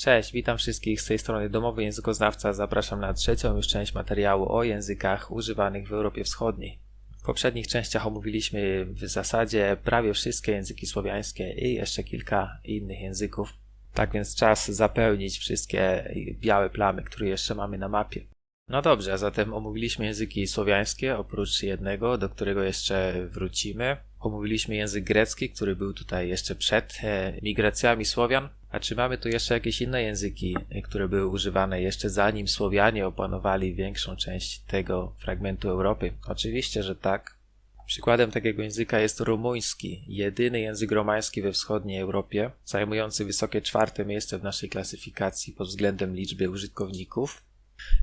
Cześć, witam wszystkich z tej strony Domowy Językoznawca. Zapraszam na trzecią już część materiału o językach używanych w Europie Wschodniej. W poprzednich częściach omówiliśmy w zasadzie prawie wszystkie języki słowiańskie i jeszcze kilka innych języków. Tak więc czas zapełnić wszystkie białe plamy, które jeszcze mamy na mapie. No dobrze, zatem omówiliśmy języki słowiańskie, oprócz jednego, do którego jeszcze wrócimy. Omówiliśmy język grecki, który był tutaj jeszcze przed e, migracjami Słowian. A czy mamy tu jeszcze jakieś inne języki, które były używane jeszcze zanim Słowianie opanowali większą część tego fragmentu Europy? Oczywiście, że tak. Przykładem takiego języka jest rumuński, jedyny język romański we wschodniej Europie, zajmujący wysokie czwarte miejsce w naszej klasyfikacji pod względem liczby użytkowników.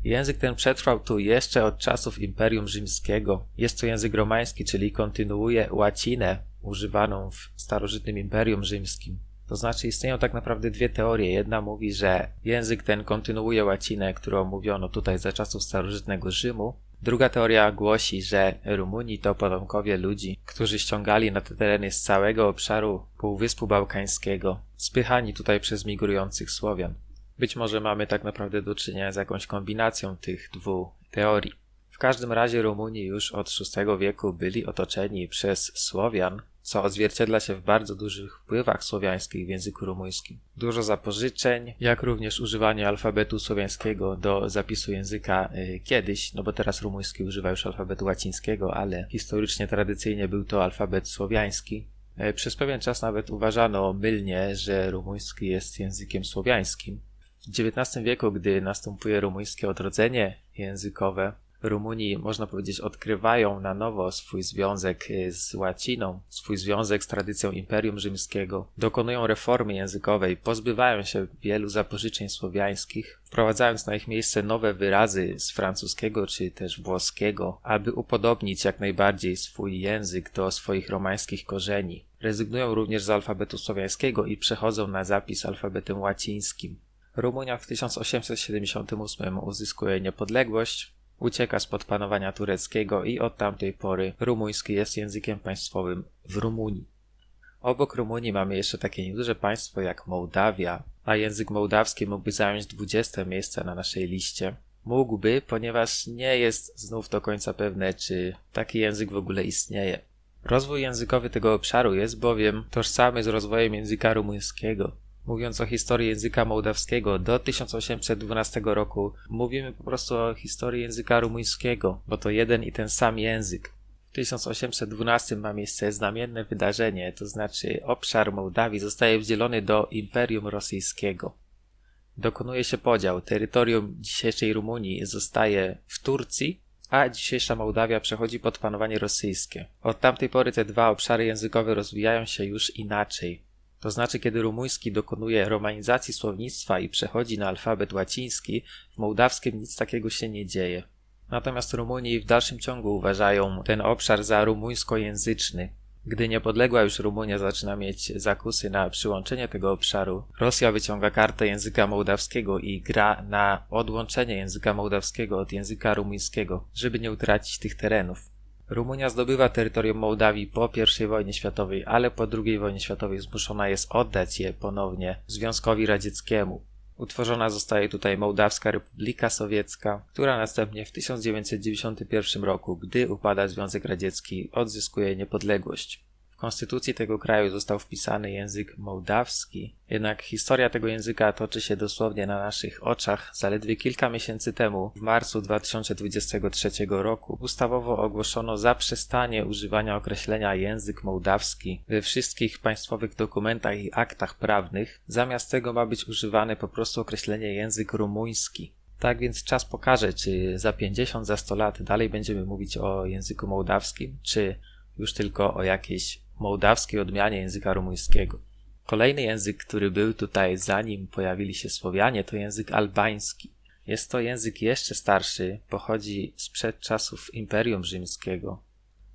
Język ten przetrwał tu jeszcze od czasów Imperium Rzymskiego. Jest to język romański, czyli kontynuuje łacinę używaną w starożytnym Imperium Rzymskim. To znaczy istnieją tak naprawdę dwie teorie. Jedna mówi, że język ten kontynuuje łacinę, którą mówiono tutaj za czasów starożytnego Rzymu. Druga teoria głosi, że Rumuni to potomkowie ludzi, którzy ściągali na te tereny z całego obszaru Półwyspu Bałkańskiego, spychani tutaj przez migrujących Słowian. Być może mamy tak naprawdę do czynienia z jakąś kombinacją tych dwóch teorii. W każdym razie Rumuni już od VI wieku byli otoczeni przez Słowian, co odzwierciedla się w bardzo dużych wpływach słowiańskich w języku rumuńskim. Dużo zapożyczeń, jak również używanie alfabetu słowiańskiego do zapisu języka y, kiedyś, no bo teraz rumuński używa już alfabetu łacińskiego, ale historycznie, tradycyjnie był to alfabet słowiański. Y, przez pewien czas nawet uważano mylnie, że rumuński jest językiem słowiańskim. W XIX wieku, gdy następuje rumuńskie odrodzenie językowe, Rumuni, można powiedzieć, odkrywają na nowo swój związek y, z łaciną, swój związek z tradycją Imperium Rzymskiego, dokonują reformy językowej, pozbywają się wielu zapożyczeń słowiańskich, wprowadzając na ich miejsce nowe wyrazy z francuskiego czy też włoskiego, aby upodobnić jak najbardziej swój język do swoich romańskich korzeni. Rezygnują również z alfabetu słowiańskiego i przechodzą na zapis alfabetem łacińskim. Rumunia w 1878 uzyskuje niepodległość, ucieka spod panowania tureckiego i od tamtej pory rumuński jest językiem państwowym w Rumunii. Obok Rumunii mamy jeszcze takie nieduże państwo jak Mołdawia, a język mołdawski mógłby zająć 20 miejsce na naszej liście. Mógłby, ponieważ nie jest znów do końca pewne, czy taki język w ogóle istnieje. Rozwój językowy tego obszaru jest bowiem tożsamy z rozwojem języka rumuńskiego. Mówiąc o historii języka mołdawskiego do 1812 roku, mówimy po prostu o historii języka rumuńskiego, bo to jeden i ten sam język. W 1812 ma miejsce znamienne wydarzenie, to znaczy obszar Mołdawii zostaje wdzielony do Imperium Rosyjskiego. Dokonuje się podział. Terytorium dzisiejszej Rumunii zostaje w Turcji, a dzisiejsza Mołdawia przechodzi pod panowanie rosyjskie. Od tamtej pory te dwa obszary językowe rozwijają się już inaczej. To znaczy, kiedy rumuński dokonuje romanizacji słownictwa i przechodzi na alfabet łaciński, w mołdawskim nic takiego się nie dzieje. Natomiast Rumuni w dalszym ciągu uważają ten obszar za rumuńskojęzyczny. Gdy niepodległa już Rumunia zaczyna mieć zakusy na przyłączenie tego obszaru, Rosja wyciąga kartę języka mołdawskiego i gra na odłączenie języka mołdawskiego od języka rumuńskiego, żeby nie utracić tych terenów. Rumunia zdobywa terytorium Mołdawii po I wojnie światowej, ale po II wojnie światowej zmuszona jest oddać je ponownie Związkowi Radzieckiemu. Utworzona zostaje tutaj Mołdawska Republika Sowiecka, która następnie w 1991 roku, gdy upada Związek Radziecki, odzyskuje niepodległość. W konstytucji tego kraju został wpisany język mołdawski, jednak historia tego języka toczy się dosłownie na naszych oczach. Zaledwie kilka miesięcy temu, w marcu 2023 roku, ustawowo ogłoszono zaprzestanie używania określenia język mołdawski we wszystkich państwowych dokumentach i aktach prawnych. Zamiast tego ma być używane po prostu określenie język rumuński. Tak więc czas pokaże, czy za 50, za 100 lat dalej będziemy mówić o języku mołdawskim, czy już tylko o jakiejś mołdawskiej odmianie języka rumuńskiego. Kolejny język, który był tutaj zanim pojawili się Słowianie, to język albański. Jest to język jeszcze starszy, pochodzi sprzed czasów Imperium Rzymskiego.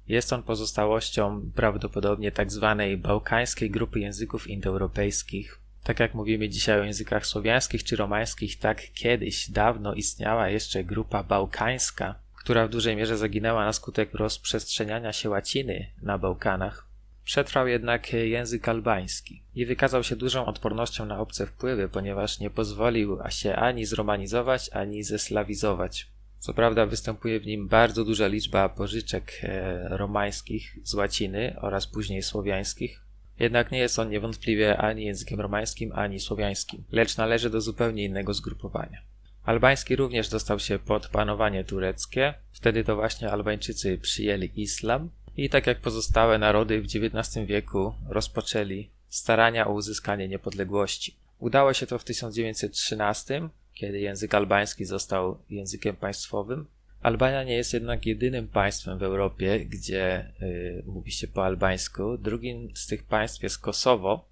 Jest on pozostałością prawdopodobnie tak zwanej bałkańskiej grupy języków indoeuropejskich. Tak jak mówimy dzisiaj o językach słowiańskich czy romańskich, tak kiedyś, dawno istniała jeszcze grupa bałkańska, która w dużej mierze zaginęła na skutek rozprzestrzeniania się łaciny na Bałkanach. Przetrwał jednak język albański i wykazał się dużą odpornością na obce wpływy, ponieważ nie pozwolił się ani zromanizować, ani zeslawizować. Co prawda występuje w nim bardzo duża liczba pożyczek e, romańskich z łaciny oraz później słowiańskich, jednak nie jest on niewątpliwie ani językiem romańskim, ani słowiańskim, lecz należy do zupełnie innego zgrupowania. Albański również dostał się pod panowanie tureckie, wtedy to właśnie Albańczycy przyjęli islam i tak jak pozostałe narody w XIX wieku rozpoczęli starania o uzyskanie niepodległości. Udało się to w 1913, kiedy język albański został językiem państwowym. Albania nie jest jednak jedynym państwem w Europie, gdzie y, mówi się po albańsku. Drugim z tych państw jest Kosowo.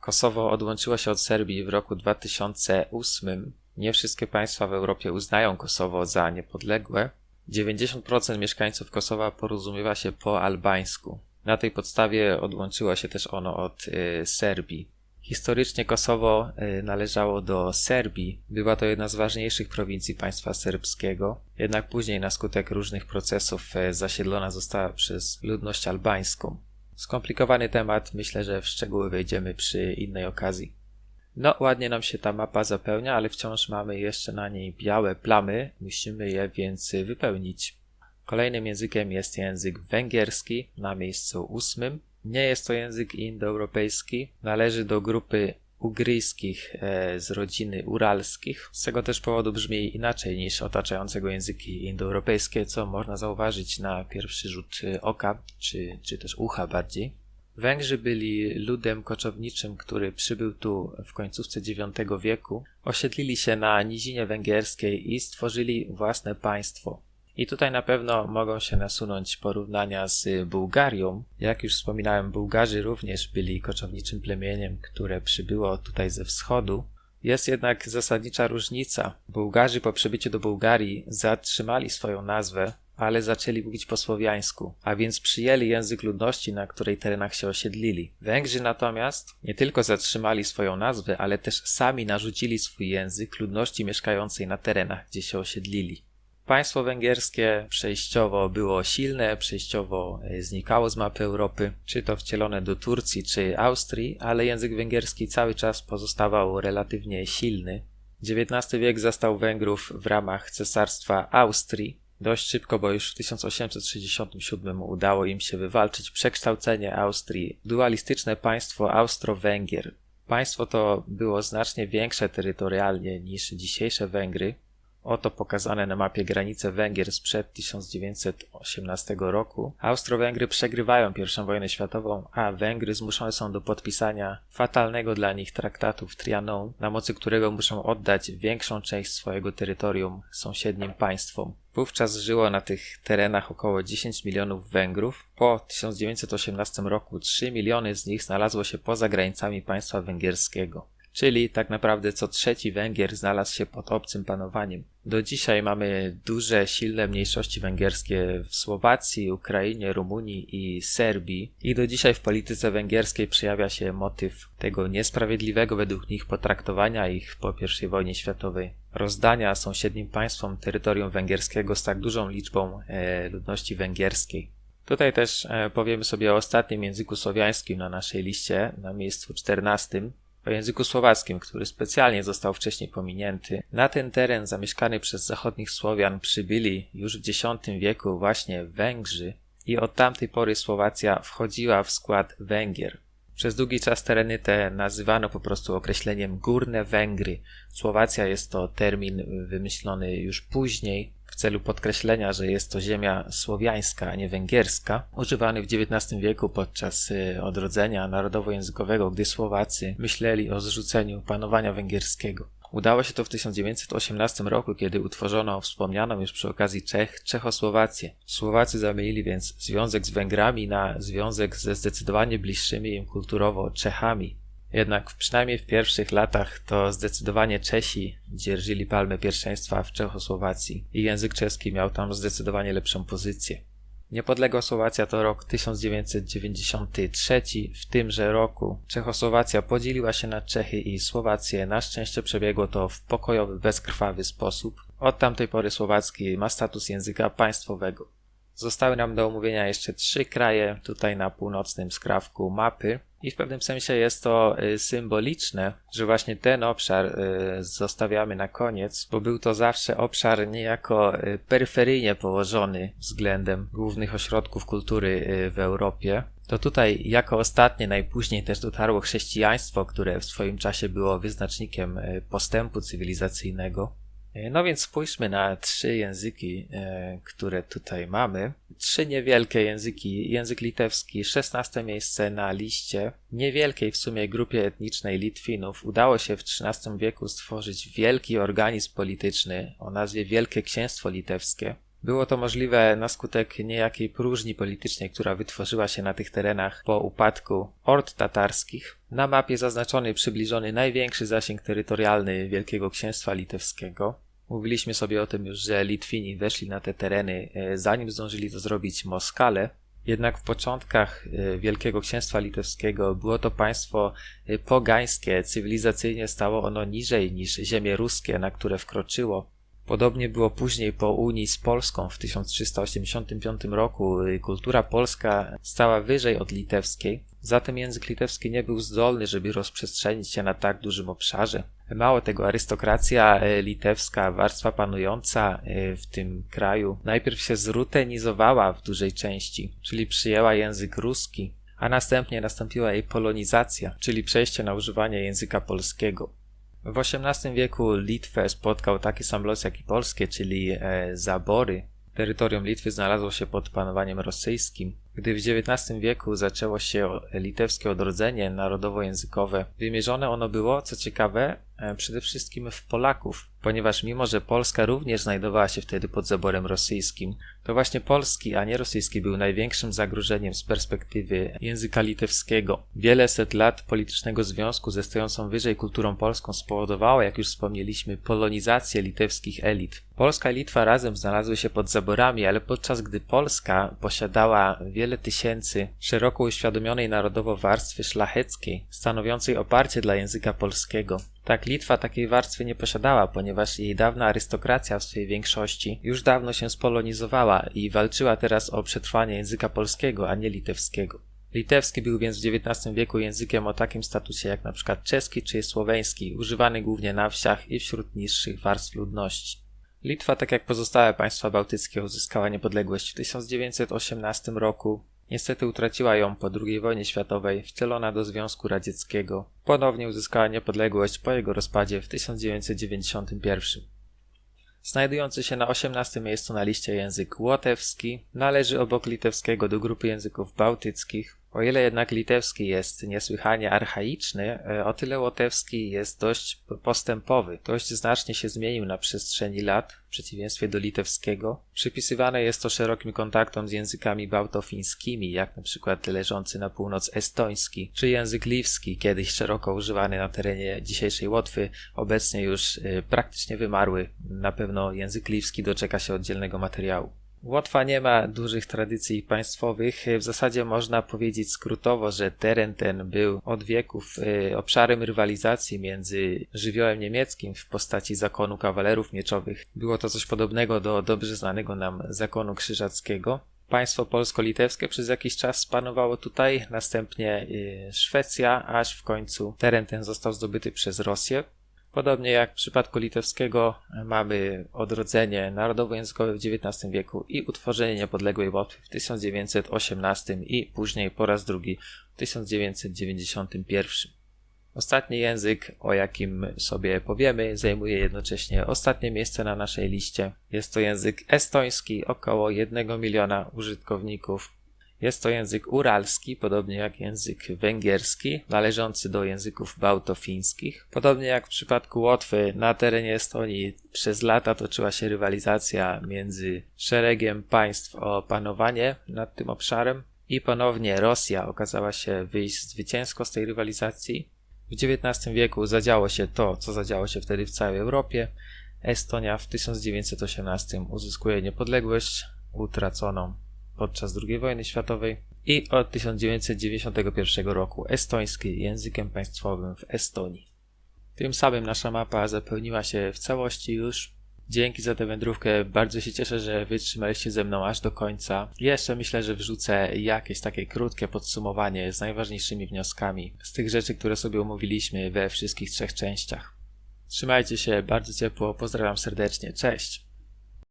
Kosowo odłączyło się od Serbii w roku 2008. Nie wszystkie państwa w Europie uznają Kosowo za niepodległe. 90% mieszkańców Kosowa porozumiewa się po albańsku. Na tej podstawie odłączyło się też ono od y, Serbii. Historycznie Kosowo y, należało do Serbii. Była to jedna z ważniejszych prowincji państwa serbskiego. Jednak później na skutek różnych procesów y, zasiedlona została przez ludność albańską. Skomplikowany temat, myślę, że w szczegóły wejdziemy przy innej okazji. No, ładnie nam się ta mapa zapełnia, ale wciąż mamy jeszcze na niej białe plamy. Musimy je więc wypełnić. Kolejnym językiem jest język węgierski na miejscu ósmym. Nie jest to język indoeuropejski, należy do grupy ugryjskich e, z rodziny uralskich. Z tego też powodu brzmi inaczej niż otaczające go języki indoeuropejskie, co można zauważyć na pierwszy rzut oka, czy, czy też ucha bardziej. Węgrzy byli ludem koczowniczym, który przybył tu w końcówce IX wieku, osiedlili się na nizinie węgierskiej i stworzyli własne państwo. I tutaj na pewno mogą się nasunąć porównania z Bułgarią. Jak już wspominałem, Bułgarzy również byli koczowniczym plemieniem, które przybyło tutaj ze wschodu. Jest jednak zasadnicza różnica. Bułgarzy po przybyciu do Bułgarii zatrzymali swoją nazwę, ale zaczęli mówić po słowiańsku, a więc przyjęli język ludności, na której terenach się osiedlili. Węgrzy natomiast nie tylko zatrzymali swoją nazwę, ale też sami narzucili swój język ludności mieszkającej na terenach, gdzie się osiedlili. Państwo węgierskie przejściowo było silne, przejściowo e, znikało z mapy Europy, czy to wcielone do Turcji czy Austrii, ale język węgierski cały czas pozostawał relatywnie silny. XIX wiek zastał Węgrów w ramach Cesarstwa Austrii, dość szybko, bo już w 1867 udało im się wywalczyć przekształcenie Austrii dualistyczne państwo Austro-Węgier. Państwo to było znacznie większe terytorialnie niż dzisiejsze Węgry, Oto pokazane na mapie granice Węgier sprzed 1918 roku. Austro-Węgry przegrywają I wojnę światową, a Węgry zmuszone są do podpisania fatalnego dla nich traktatu w Trianon, na mocy którego muszą oddać większą część swojego terytorium sąsiednim państwom. Wówczas żyło na tych terenach około 10 milionów Węgrów. Po 1918 roku 3 miliony z nich znalazło się poza granicami państwa węgierskiego czyli tak naprawdę co trzeci Węgier znalazł się pod obcym panowaniem. Do dzisiaj mamy duże, silne mniejszości węgierskie w Słowacji, Ukrainie, Rumunii i Serbii i do dzisiaj w polityce węgierskiej przejawia się motyw tego niesprawiedliwego według nich potraktowania ich po I wojnie światowej, rozdania sąsiednim państwom terytorium węgierskiego z tak dużą liczbą e, ludności węgierskiej. Tutaj też e, powiemy sobie o ostatnim języku słowiańskim na naszej liście, na miejscu 14, o języku słowackim, który specjalnie został wcześniej pominięty. Na ten teren zamieszkany przez zachodnich Słowian przybyli już w X wieku właśnie Węgrzy i od tamtej pory Słowacja wchodziła w skład Węgier. Przez długi czas tereny te nazywano po prostu określeniem Górne Węgry. Słowacja jest to termin wymyślony już później, w celu podkreślenia, że jest to ziemia słowiańska, a nie węgierska, używany w XIX wieku podczas y, odrodzenia narodowo-językowego, gdy Słowacy myśleli o zrzuceniu panowania węgierskiego. Udało się to w 1918 roku, kiedy utworzono wspomnianą już przy okazji Czech Czechosłowację. Słowacy zamienili więc związek z Węgrami na związek ze zdecydowanie bliższymi im kulturowo Czechami. Jednak przynajmniej w pierwszych latach to zdecydowanie Czesi dzierżyli palmę pierwszeństwa w Czechosłowacji i język czeski miał tam zdecydowanie lepszą pozycję. Niepodległa Słowacja to rok 1993. W tymże roku Czechosłowacja podzieliła się na Czechy i Słowację. Na szczęście przebiegło to w pokojowy, bezkrwawy sposób. Od tamtej pory słowacki ma status języka państwowego. Zostały nam do omówienia jeszcze trzy kraje tutaj na północnym skrawku mapy. I w pewnym sensie jest to y, symboliczne, że właśnie ten obszar y, zostawiamy na koniec, bo był to zawsze obszar niejako y, peryferyjnie położony względem głównych ośrodków kultury w Europie. To tutaj jako ostatnie najpóźniej też dotarło chrześcijaństwo, które w swoim czasie było wyznacznikiem postępu cywilizacyjnego. E, no więc spójrzmy na trzy języki, e, które tutaj mamy. Trzy niewielkie języki. Język litewski, 16 miejsce na liście. Niewielkiej w sumie grupie etnicznej Litwinów udało się w XIII wieku stworzyć wielki organizm polityczny o nazwie Wielkie Księstwo Litewskie. Było to możliwe na skutek niejakiej próżni politycznej, która wytworzyła się na tych terenach po upadku ord tatarskich. Na mapie zaznaczony przybliżony największy zasięg terytorialny Wielkiego Księstwa Litewskiego. Mówiliśmy sobie o tym już, że Litwini weszli na te tereny, e, zanim zdążyli to zrobić Moskale. Jednak w początkach e, Wielkiego Księstwa Litewskiego było to państwo e, pogańskie, cywilizacyjnie stało ono niżej niż ziemie ruskie, na które wkroczyło. Podobnie było później po Unii z Polską w 1385 roku. Kultura polska stała wyżej od litewskiej, zatem język litewski nie był zdolny, żeby rozprzestrzenić się na tak dużym obszarze. Mało tego, arystokracja e, litewska, warstwa panująca e, w tym kraju, najpierw się zrutenizowała w dużej części, czyli przyjęła język ruski, a następnie nastąpiła jej polonizacja, czyli przejście na używanie języka polskiego. W XVIII wieku Litwę spotkał taki sam los jak i Polskie, czyli e, zabory. Terytorium Litwy znalazło się pod panowaniem rosyjskim. Gdy w XIX wieku zaczęło się litewskie odrodzenie narodowo-językowe, wymierzone ono było, co ciekawe, przede wszystkim w Polaków, ponieważ mimo, że Polska również znajdowała się wtedy pod zaborem rosyjskim, to właśnie polski, a nie rosyjski był największym zagrożeniem z perspektywy języka litewskiego. Wiele set lat politycznego związku ze stojącą wyżej kulturą polską spowodowało, jak już wspomnieliśmy, polonizację litewskich elit. Polska i Litwa razem znalazły się pod zaborami, ale podczas gdy Polska posiadała wiele tysięcy szeroko uświadomionej narodowo warstwy szlacheckiej, stanowiącej oparcie dla języka polskiego, tak, Litwa takiej warstwy nie posiadała, ponieważ jej dawna arystokracja w swojej większości już dawno się spolonizowała i walczyła teraz o przetrwanie języka polskiego, a nie litewskiego. Litewski był więc w XIX wieku językiem o takim statusie jak przykład czeski czy słoweński, używany głównie na wsiach i wśród niższych warstw ludności. Litwa, tak jak pozostałe państwa bałtyckie, uzyskała niepodległość w 1918 roku. Niestety utraciła ją po II wojnie światowej, wcielona do Związku Radzieckiego. Ponownie uzyskała niepodległość po jego rozpadzie w 1991. Znajdujący się na 18 miejscu na liście język łotewski, należy obok litewskiego do grupy języków bałtyckich. O ile jednak litewski jest niesłychanie archaiczny, e, o tyle łotewski jest dość postępowy. Dość znacznie się zmienił na przestrzeni lat, w przeciwieństwie do litewskiego. Przypisywane jest to szerokim kontaktom z językami bałtofińskimi, jak na przykład leżący na północ estoński, czy język liwski, kiedyś szeroko używany na terenie dzisiejszej Łotwy, obecnie już e, praktycznie wymarły. Na pewno język liwski doczeka się oddzielnego materiału. Łotwa nie ma dużych tradycji państwowych. W zasadzie można powiedzieć skrótowo, że teren ten był od wieków e, obszarem rywalizacji między żywiołem niemieckim w postaci zakonu kawalerów mieczowych. Było to coś podobnego do dobrze znanego nam zakonu krzyżackiego. Państwo polsko-litewskie przez jakiś czas panowało tutaj, następnie e, Szwecja, aż w końcu teren ten został zdobyty przez Rosję. Podobnie jak w przypadku litewskiego mamy odrodzenie narodowo-językowe w XIX wieku i utworzenie niepodległej Łotwy w 1918 i później po raz drugi w 1991. Ostatni język, o jakim sobie powiemy, zajmuje jednocześnie ostatnie miejsce na naszej liście. Jest to język estoński, około 1 miliona użytkowników jest to język uralski, podobnie jak język węgierski, należący do języków bałtofińskich. Podobnie jak w przypadku Łotwy, na terenie Estonii przez lata toczyła się rywalizacja między szeregiem państw o panowanie nad tym obszarem i ponownie Rosja okazała się wyjść zwycięsko z tej rywalizacji. W XIX wieku zadziało się to, co zadziało się wtedy w całej Europie. Estonia w 1918 uzyskuje niepodległość utraconą podczas II wojny światowej i od 1991 roku estoński językiem państwowym w Estonii. Tym samym nasza mapa zapełniła się w całości już. Dzięki za tę wędrówkę. Bardzo się cieszę, że wytrzymaliście ze mną aż do końca. Jeszcze myślę, że wrzucę jakieś takie krótkie podsumowanie z najważniejszymi wnioskami z tych rzeczy, które sobie omówiliśmy we wszystkich trzech częściach. Trzymajcie się bardzo ciepło, pozdrawiam serdecznie, cześć!